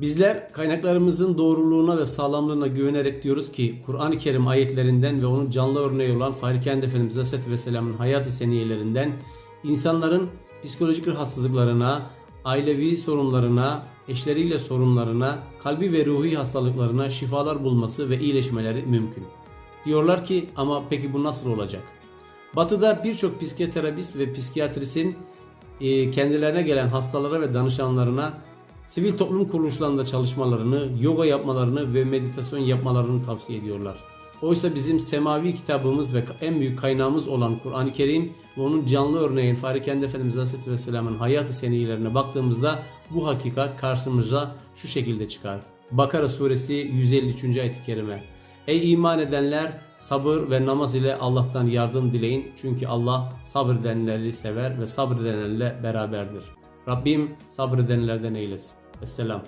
Bizler kaynaklarımızın doğruluğuna ve sağlamlığına güvenerek diyoruz ki Kur'an-ı Kerim ayetlerinden ve onun canlı örneği olan Fahri Kendi Efendimiz Aleyhisselatü Vesselam'ın hayatı seniyelerinden insanların psikolojik rahatsızlıklarına, ailevi sorunlarına, eşleriyle sorunlarına, kalbi ve ruhi hastalıklarına şifalar bulması ve iyileşmeleri mümkün. Diyorlar ki ama peki bu nasıl olacak? Batı'da birçok psikoterapist ve psikiyatrisin kendilerine gelen hastalara ve danışanlarına sivil toplum kuruluşlarında çalışmalarını, yoga yapmalarını ve meditasyon yapmalarını tavsiye ediyorlar. Oysa bizim semavi kitabımız ve en büyük kaynağımız olan Kur'an-ı Kerim ve onun canlı örneğin Fahri Kendi Efendimiz Aleyhisselatü Vesselam'ın hayatı seniyelerine baktığımızda bu hakikat karşımıza şu şekilde çıkar. Bakara suresi 153. ayet-i kerime. Ey iman edenler sabır ve namaz ile Allah'tan yardım dileyin. Çünkü Allah sabredenleri sever ve sabredenlerle beraberdir. Rabbim sabredenlerden eylesin. السلام.